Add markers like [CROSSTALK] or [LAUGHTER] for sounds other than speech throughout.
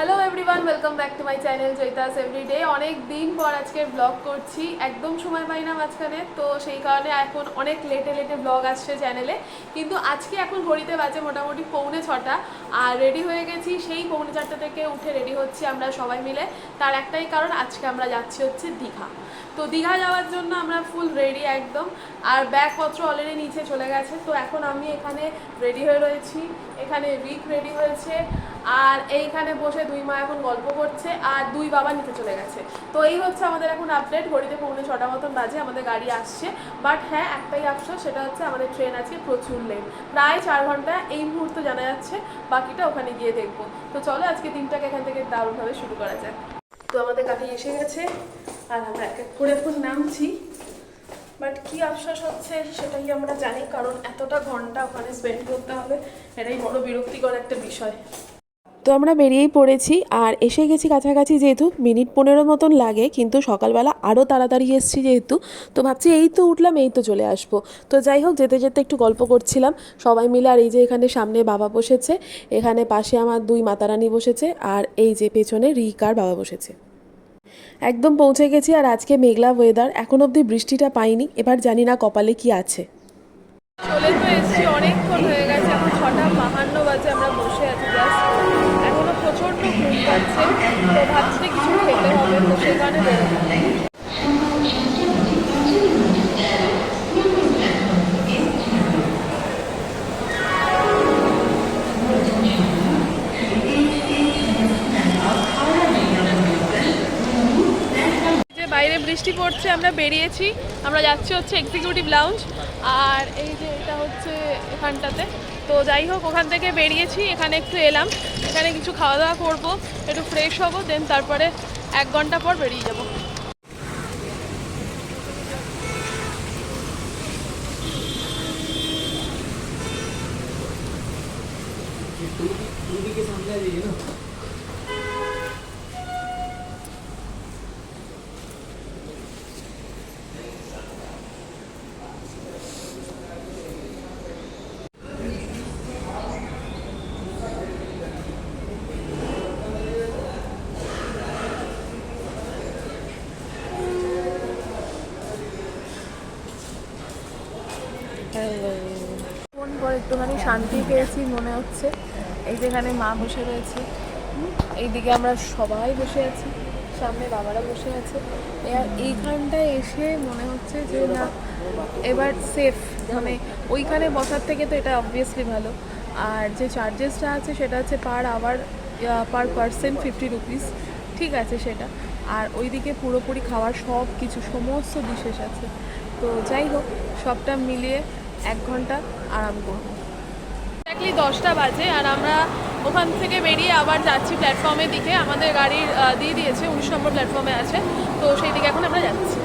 Hello everyone welcome back to my channel জয়তাস everyday অনেক দিন পর আজকে ব্লগ করছি। একদম সময় পাই না মাঝখানে, তো সেই কারণে এখন অনেক লেটে লেটে ব্লগ আসছে চ্যানেলে কিন্তু আজকে এখন ঘড়িতে বাজে মোটামুটি পৌনে ছটা, আর রেডি হয়ে গেছি সেই পৌনে চারটা থেকে উঠে রেডি হচ্ছি আমরা সবাই মিলে। তার একটাই কারণ আজকে আমরা যাচ্ছি হচ্ছে দীঘা। তো দীঘা যাওয়ার জন্য আমরা ফুল রেডি একদম, আর ব্যাগপত্র অলরেডি নিচে চলে গেছে। তো এখন আমি এখানে রেডি হয়ে রয়েছি, এখানে রিক রেডি হয়েছে, আর এইখানে বসে দুই মা এখন গল্প করছে আর দুই বাবা নিতে চলে গেছে। তো এই হচ্ছে আমাদের এখন আপডেট ঘড়িতে পৌনে ছটা মতন বাজে, আমাদের গাড়ি আসছে। বাট হ্যাঁ একটাই আফসোস সেটা হচ্ছে আমাদের ট্রেন আজকে প্রচুর লেট প্রায় চার ঘণ্টা এই মুহূর্তে জানা যাচ্ছে, বাকিটা ওখানে গিয়ে দেখব। তো চলো, আজকে দিনটাকে এখান থেকে দারুণভাবে শুরু করা যাক। তো আমাদের গাড়ি এসে গেছে, আর আমরা এক এক করে এখন নামছি। বাট কি আফসোস হচ্ছে সেটাই আমরা জানি, কারণ এতটা ঘণ্টা ওখানে স্পেন্ড করতে হবে, এটাই বড় বিরক্তিকর একটা বিষয়। তো আমরা বেরিয়েই পড়েছি আর এসে গেছি কাছাকাছি যেহেতু মিনিট পনেরো মতন লাগে, কিন্তু সকালবেলা আরও তাড়াতাড়ি এসেছি যেহেতু। তো ভাবছি এই তো উঠলাম, এই তো চলে আসব। তো যাই হোক, যেতে যেতে একটু গল্প করছিলাম। সবাই মিলে আর এই যে এখানে সামনে বাবা বসেছে, এখানে পাশে আমার দুই মাতারানি বসেছে আর এই যে পেছনে রিক আর বাবা বসেছে। একদম পৌঁছে গেছি আর আজকে মেঘলা ওয়েদার এখন অবধি বৃষ্টিটা পাইনি, এবার জানি না কপালে কি আছে। চলে তো এসেছি, অনেকক্ষণ হয়ে তো ভাবছি কিছু খেতে হবে তো বৃষ্টি পড়ছে, আমরা বেরিয়েছি। আমরা যাচ্ছি হচ্ছে এক্সিকিউটিভ লাউঞ্জ আর এই যে এটা হচ্ছে এখানটাতে। তো যাই হোক, ওখান থেকে বেরিয়েছি, এখানে একটু এলাম, এখানে কিছু খাওয়া দাওয়া করব, একটু ফ্রেশ হব দেন তারপরে এক ঘণ্টা পর বেরিয়ে যাব। একটুখানি শান্তি পেয়েছি মনে হচ্ছে। এই যেখানে মা বসে রয়েছে। এইদিকে আমরা সবাই বসে আছি। সামনে বাবারা বসে আছে। আর এইখানটায় এসে মনে হচ্ছে যে, না, এবার সেফ মানে ওইখানে বসার থেকে তো এটা অবভিয়াসলি ভালো। আর যে চার্জেসটা আছে, সেটা হচ্ছে per hour per percent fifty rupees ঠিক আছে সেটা। আর ওইদিকে পুরোপুরি খাওয়ার সব কিছু, সমস্ত বিশেষ আছে। তো যাই হোক, সবটা মিলিয়ে এক ঘণ্টা আরাম করব। এক্স্যাক্টলি দশটা বাজে আর আমরা ওখান থেকে বেরিয়ে আবার যাচ্ছি প্ল্যাটফর্মের দিকে। আমাদের গাড়ির আহ, দিয়ে দিয়েছে উনিশ নম্বর প্ল্যাটফর্মে আছে। তো সেই দিকে এখন আমরা যাচ্ছি।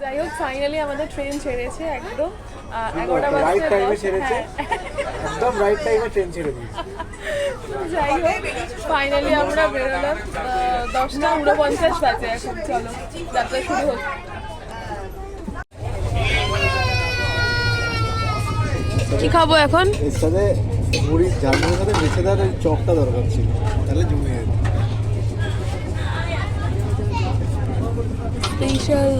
যাই হোক ফাইনালি আমাদের ট্রেন ছেড়েছে একদম। এগারোটা বাজতে টাইমে দশ, ছেড়েছে হ্যাঁ। একদম রাইট টাইমে ট্রেন ছেড়ে দিয়েছে। যাই হোক ফাইনালি আমরা বেরোলাম। দশটা উনপঞ্চাশ বাজে এখন চলো যাত্রা শুরু হোক। কি খাব এখন? এর সাথে মুড়ি ঝালমুড়ির সাথে বেছে দেওয়ার চপটা দরকার ছিল তাহলে জমে যেত। স্পেশাল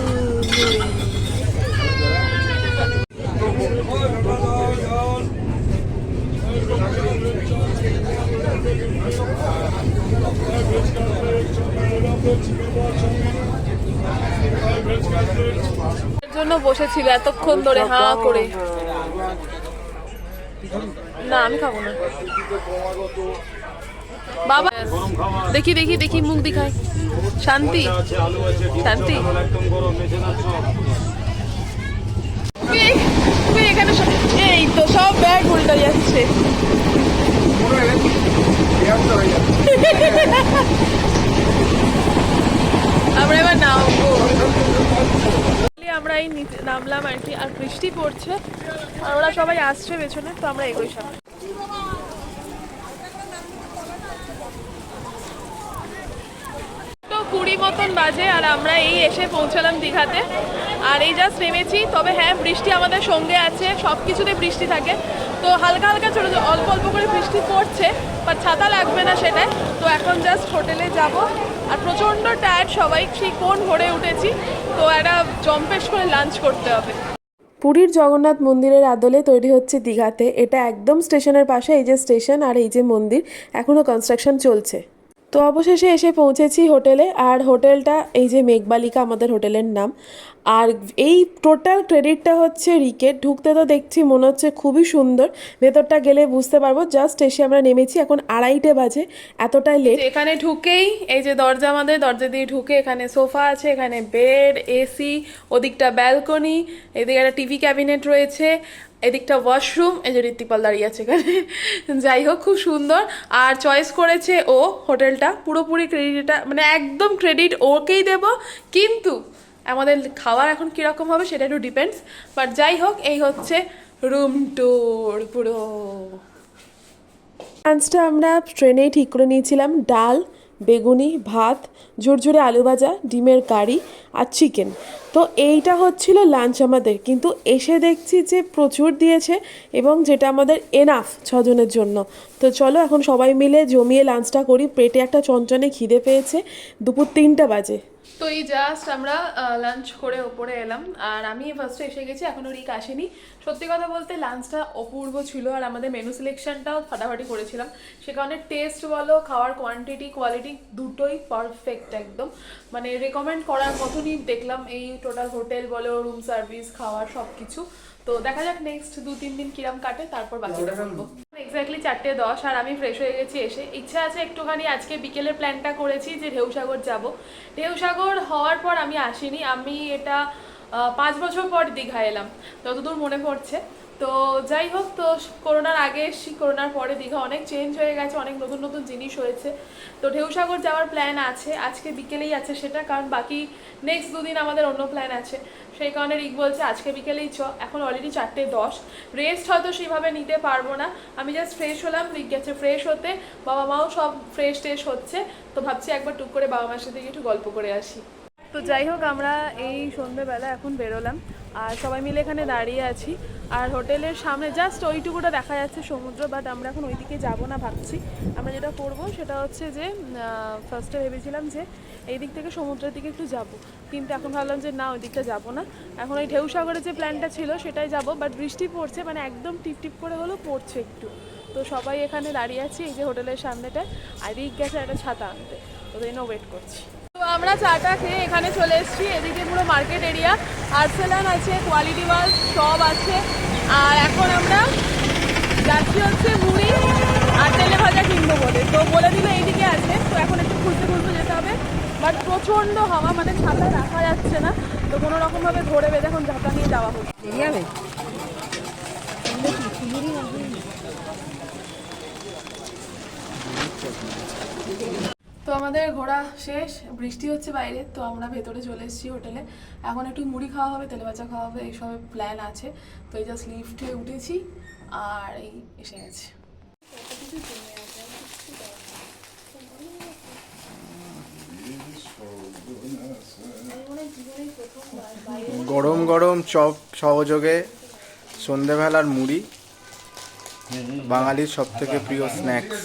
জন্য বসেছিল এতক্ষণ ধরে হাঁ করে। না আমি খাব না। বাবা দেখি দেখি দেখি মুখ দেখায়। শান্তি শান্তি। এখানে এই তো সব ব্যাগ উল্টা যাচ্ছে। [LAUGHS] আমরা এবার নামবো। আমরা এই নিচে নামলাম আর কি, আর বৃষ্টি পড়ছে। আর ওরা সবাই আসছে পেছনে, তো আমরা এগোই সামনে। কুড়ি মতন বাজে আর আমরা এই এসে পৌঁছালাম দীঘাতে। আর এই জাস্ট নেমেছি, তবে হ্যাঁ বৃষ্টি আমাদের সঙ্গে আছে, সব কিছুতে বৃষ্টি থাকে। তো হালকা হালকা ছোটো অল্প অল্প করে বৃষ্টি পড়ছে বাট ছাতা লাগবে না সেটাই তো এখন জাস্ট হোটেলে যাব। আর প্রচণ্ড টায়ার্ড সবাই, সেই কোন ভরে উঠেছি, তো একটা জম্পেশ করে লাঞ্চ করতে হবে। পুরীর জগন্নাথ মন্দিরের আদলে তৈরি হচ্ছে দীঘাতে। এটা একদম স্টেশনের পাশে, এই যে স্টেশন আর এই যে মন্দির এখনও কনস্ট্রাকশন চলছে। তো অবশেষে এসে পৌঁছেছি হোটেলে, আর হোটেলটা এই যে মেঘবালিকা আমাদের হোটেলের নাম। আর এই টোটাল ক্রেডিটটা হচ্ছে রিকেট ঢুকতে তো দেখছি মনে হচ্ছে খুবই সুন্দর। ভেতরটা গেলে বুঝতে পারব। জাস্ট এসে আমরা নেমেছি। এখন আড়াইটে বাজে। এতটাই লেট এখানে ঢুকেই, এই যে দরজা আমাদের, দরজা দিয়ে ঢুকে এখানে সোফা আছে, এখানে বেড এসি ওদিকটা ব্যালকনি এদিকে একটা টিভি ক্যাবিনেট রয়েছে। এদিকটা ওয়াশরুম এই যে ঋত্বিপাল দাঁড়িয়ে আছে এখানে। যাই হোক, খুব সুন্দর। আর চয়েস করেছে ও হোটেলটা। পুরোপুরি ক্রেডিটটা মানে একদম ক্রেডিট ওকেই দেব। কিন্তু আমাদের খাওয়ার এখন কীরকম হবে সেটা একটু ডিপেন্ডস বাট যাই হোক, এই হচ্ছে রুম টুর পুরো। লাঞ্চটা আমরা ট্রেনেই ঠিক করে নিয়েছিলাম। ডাল বেগুনি, ভাত, ঝুরঝুরে আলু ভাজা, ডিমের কারি আর চিকেন তো এইটা হচ্ছিল লাঞ্চ আমাদের। কিন্তু এসে দেখছি যে প্রচুর দিয়েছে এবং যেটা আমাদের এনাফ ছজনের জন্য। তো চলো এখন সবাই মিলে জমিয়ে লাঞ্চটা করি। পেটে একটা চঞ্চনে খিদে পেয়েছে। দুপুর তিনটা বাজে। তো এই জাস্ট আমরা লাঞ্চ করে ওপরে এলাম। আর আমি ফার্স্টে এসে গেছি এখনও রিক আসেনি। সত্যি কথা বলতে লাঞ্চটা অপূর্ব ছিল আর আমাদের মেনু সিলেকশনটাও ফাটাফাটি করেছিলাম। সে কারণে টেস্ট বলো খাওয়ার কোয়ান্টিটি কোয়ালিটি দুটোই পারফেক্ট একদম। মানে রেকমেন্ড করার মতনই দেখলাম এই টোটাল হোটেল বলো রুম সার্ভিস খাওয়ার সব কিছু তো দেখা যাক নেক্সট দু তিন দিন কিরাম কাটে তারপর বাকিটা বলব এক্স্যাক্টলি চারটে দশ, আর আমি ফ্রেশ হয়ে গেছি এসে। ইচ্ছা আছে একটুখানি আজকে বিকেলের প্ল্যানটা করেছি যে ঢেউসাগর যাব। ঢেউসাগর হওয়ার পর আমি আসিনি। আমি এটা পাঁচ বছর পর দীঘা এলাম। যতদূর মনে পড়ছে। তো যাই হোক, তো করোনার আগে এসছি করোনার পরে দীঘা অনেক চেঞ্জ হয়ে গেছে, অনেক নতুন নতুন জিনিস হয়েছে। তো ঢেউসাগর যাওয়ার প্ল্যান আছে, আজকে বিকেলেই আছে সেটা, কারণ বাকি নেক্সট দুদিন আমাদের অন্য প্ল্যান আছে। সেই কারণে রিক বলছে, আজকে বিকেলেই চ, এখন অলরেডি চারটে দশ। রেস্ট হয়তো সেইভাবে নিতে পারব না। আমি জাস্ট ফ্রেশ হলাম, রিক গেছে ফ্রেশ হতে, বাবা মাও সব ফ্রেশ ট্রেশ হচ্ছে। তো ভাবছি একবার টুক করে বাবা মার সাথে একটু গল্প করে আসি। তো যাই হোক, আমরা এই সন্ধ্যেবেলা এখন বেরোলাম। আর সবাই মিলে এখানে দাঁড়িয়ে আছি। আর হোটেলের সামনে জাস্ট ওইটুকুটা দেখা যাচ্ছে সমুদ্র বাট আমরা এখন ওইদিকে যাব না ভাবছি। আমরা যেটা করব সেটা হচ্ছে যে ফার্স্টে ভেবেছিলাম যে এই দিক থেকে সমুদ্রের দিকে একটু যাব। কিন্তু এখন ভাবলাম যে না, ওই দিকটা যাব না। এখন ওই ঢেউসাগরের যে প্ল্যানটা ছিল সেটাই যাব বাট বৃষ্টি পড়ছে মানে একদম টিপ টিপ করে হলেও পড়ছে একটু। তো সবাই এখানে দাঁড়িয়ে আছি, এই যে হোটেলের সামনেটায় আর রিক গেছে একটা ছাতা আনতে। তো জন্য ওয়েট করছি। তো আমরা চাটা খেয়ে এখানে চলে এসেছি, এদিকে পুরো মার্কেট এরিয়া আর্সেলান আছে কোয়ালিটি ওয়াল সব আছে। আর এখন আমরা যাচ্ছি হচ্ছে মুড়ি আর তেলে ভাজা কিনবো বলে। তো বলে দিল এইদিকে আছে, তো এখন একটু খুঁজতে খুঁজতে যেতে হবে। বাট প্রচণ্ড হাওয়া মানে ছাতা রাখা যাচ্ছে না। তো কোনো রকমভাবে ধরে বেঁধে এখন ছাতা নিয়ে যাওয়া হচ্ছে। তো আমাদের ঘোরা শেষ, বৃষ্টি হচ্ছে বাইরে, তো আমরা ভেতরে চলে এসেছি হোটেলে। এখন একটু মুড়ি খাওয়া হবে, তেলে ভাজা খাওয়া হবে এইসবের প্ল্যান আছে। তো এই জাস্ট লিফটে উঠেছি, আর এই এসে গেছে। গরম গরম চপ সহযোগে সন্ধেবেলার মুড়ি, বাঙালির সব থেকে প্রিয় স্ন্যাক্স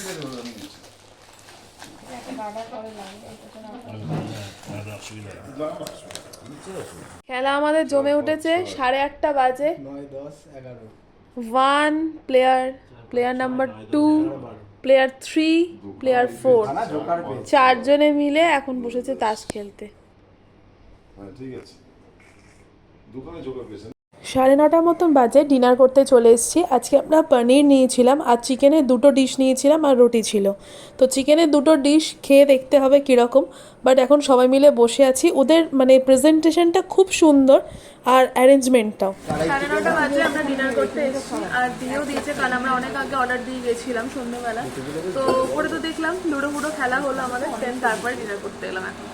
খেলা আমাদের জমে উঠেছে সাড়ে আটটা বাজে। One player player number two player three player four চারজনে মিলে এখন বসেছে তাস খেলতে। হ্যাঁ ঠিক আছে। দোকানে সাড়ে নটার মতন বাজে ডিনার করতে চলে এসেছি। আজকে আমরা পনির নিয়েছিলাম আর চিকেনের দুটো ডিশ নিয়েছিলাম আর রুটি ছিল। তো চিকেনের দুটো ডিশ খেয়ে দেখতে হবে কীরকম। বাট এখন সবাই মিলে বসে আছি। ওদের মানে প্রেজেন্টেশনটা খুব সুন্দর আর অ্যারেঞ্জমেন্টটাও। সাড়ে নটা বাজে আমরা ডিনার করতে এসেছি আর দিয়েও দিয়েছে কারণ আমরা অনেক আগে অর্ডার দিয়ে গেছিলাম সন্ধ্যেবেলা। তো ওপরে তো দেখলাম লুডো ফুডো খেলা হলো আমাদের দেন তারপরে ডিনার করতে এলাম এখন।